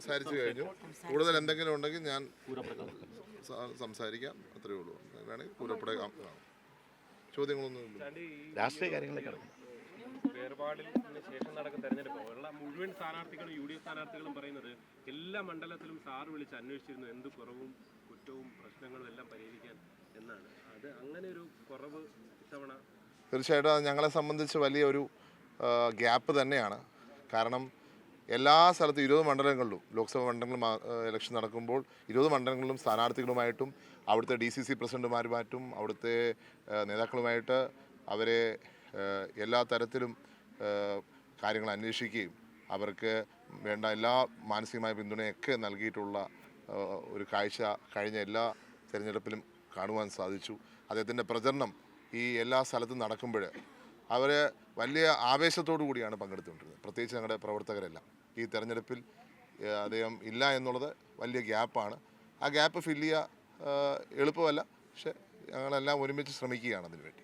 സംസാരിച്ചു കഴിഞ്ഞു. കൂടുതൽ എന്തെങ്കിലും ഉണ്ടെങ്കിൽ ഞാൻ സംസാരിക്കാം. അത്രയേ ഉള്ളൂ. വേണമെങ്കിൽ പൂരപ്പുഴ ചോദ്യങ്ങളൊന്നും ഇല്ല. രാഷ്ട്രീയ കാര്യങ്ങളൊക്കെ കടന്നു വേർപാടിന് ശേഷം നടക്കുന്ന തെരഞ്ഞെടുപ്പ്. ഉള്ള മുഴുവൻ സ്ഥാനാർത്ഥികളും യു ഡി എഫ് സ്ഥാനാർത്ഥികളും പറയുന്നത് എല്ലാ മണ്ഡലത്തിലും സാറ് വിളിച്ച് അന്വേഷിച്ചിരുന്നു എന്ത് കുറവും കുറ്റവും പ്രശ്നങ്ങളും എല്ലാം പരിഹരിക്കാൻ എന്നാണ്. അത് അങ്ങനെ ഒരു കുറവ് ഇത്തവണ തീർച്ചയായിട്ടും അത് ഞങ്ങളെ സംബന്ധിച്ച് വലിയൊരു ഗ്യാപ്പ് തന്നെയാണ്. കാരണം എല്ലാ സ്ഥലത്തും ഇരുപത് മണ്ഡലങ്ങളിലും ലോക്സഭാ മണ്ഡലങ്ങളും ഇലക്ഷൻ നടക്കുമ്പോൾ ഇരുപത് മണ്ഡലങ്ങളിലും സ്ഥാനാർത്ഥികളുമായിട്ടും അവിടുത്തെ ഡി സി സി പ്രസിഡന്റുമാരുമായിട്ടും അവിടുത്തെ നേതാക്കളുമായിട്ട് അവരെ എല്ലാ തരത്തിലും കാര്യങ്ങൾ അന്വേഷിക്കുകയും അവർക്ക് വേണ്ട എല്ലാ മാനസികമായ പിന്തുണയൊക്കെ നൽകിയിട്ടുള്ള ഒരു കാഴ്ച കഴിഞ്ഞ എല്ലാ തിരഞ്ഞെടുപ്പിലും കാണുവാൻ സാധിച്ചു. അദ്ദേഹത്തിന്റെ പ്രചരണം ഈ എല്ലാ സ്ഥലത്തും നടക്കുമ്പോൾ അവർ വലിയ ആവേശത്തോടു കൂടിയാണ് പങ്കെടുത്തുകൊണ്ടിരുന്നത്. പ്രത്യേകിച്ച് ഞങ്ങളുടെ പ്രവർത്തകരെല്ലാം. ഈ തെരഞ്ഞെടുപ്പിൽ അദ്ദേഹം ഇല്ല എന്നുള്ളത് വലിയ ഗ്യാപ്പാണ്. ആ ഗ്യാപ്പ് ഫില്ല് ചെയ്യുക എളുപ്പമല്ല. പക്ഷെ ഞങ്ങളെല്ലാം ഒരുമിച്ച് ശ്രമിക്കുകയാണ് അതിനുവേണ്ടി.